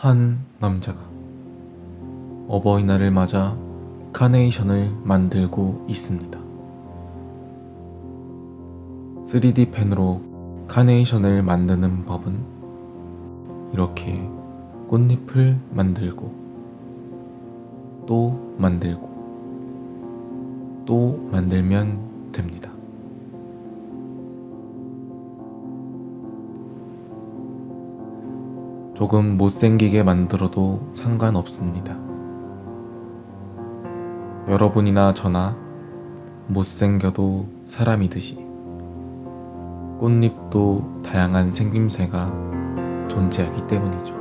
한 남자가 어버이날을 맞아 카네이션을 만들고 있습니다. 3D 펜으로 카네이션을 만드는 법은 이렇게 꽃잎을 만들고 또 만들고 또 만들면 됩니다. 조금 못생기게 만들어도 상관없습니다. 여러분이나 저나 못생겨도 사람이듯이 꽃잎도 다양한 생김새가 존재하기 때문이죠.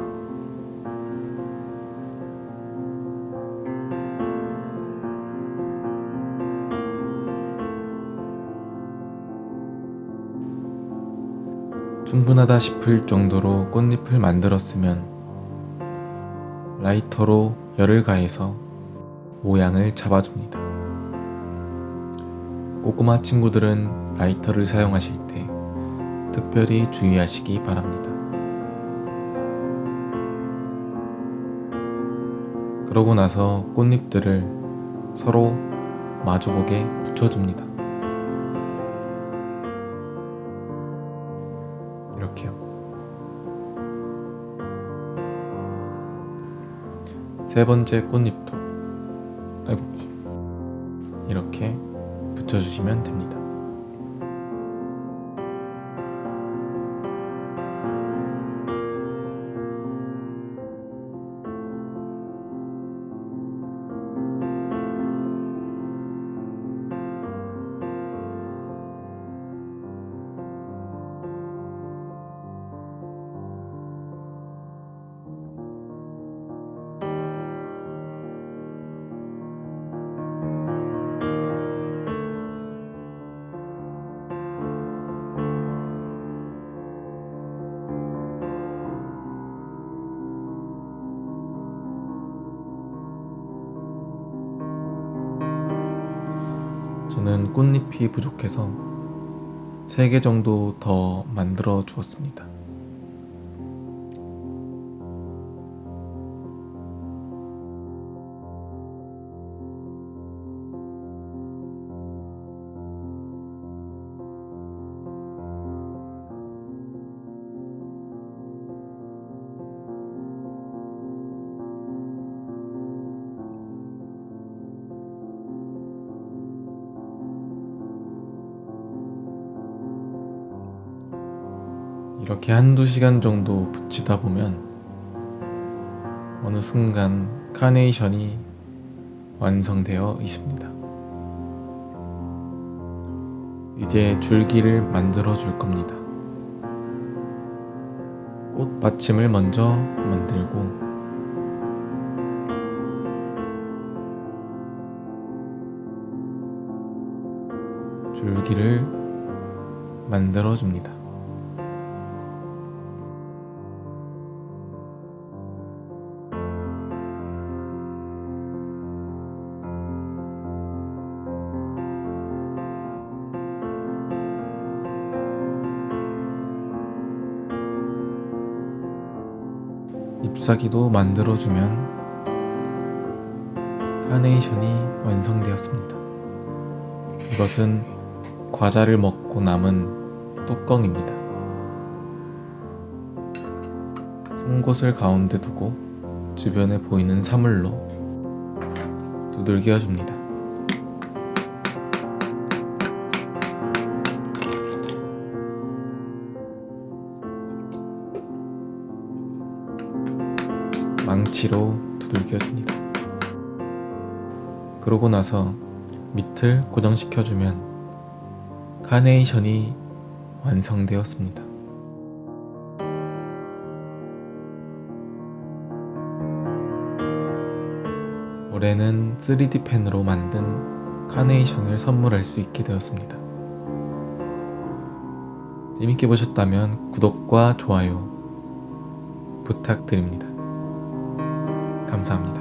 충분하다 싶을 정도로 꽃잎을 만들었으면 라이터로 열을 가해서 모양을 잡아줍니다. 꼬꼬마 친구들은 라이터를 사용하실 때 특별히 주의하시기 바랍니다. 그러고 나서 꽃잎들을 서로 마주보게 붙여줍니다. 이렇게요. 세 번째 꽃잎도 이렇게 붙여주시면 됩니다. 저는 꽃잎이 부족해서 3개 정도 더 만들어 주었습니다. 이렇게 한두 시간 정도 붙이다 보면 어느 순간 카네이션이 완성되어 있습니다. 이제 줄기를 만들어 줄 겁니다. 꽃 받침을 먼저 만들고 줄기를 만들어 줍니다. 잎사귀도 만들어주면 카네이션이 완성되었습니다. 이것은 과자를 먹고 남은 뚜껑입니다. 송곳을 가운데 두고 주변에 보이는 사물로 두들겨 줍니다. 망치로 두들겨 줍니다. 그러고 나서 밑을 고정시켜 주면 카네이션이 완성되었습니다. 올해는 3D 펜으로 만든 카네이션을 선물할 수 있게 되었습니다. 재밌게 보셨다면 구독과 좋아요 부탁드립니다. 감사합니다.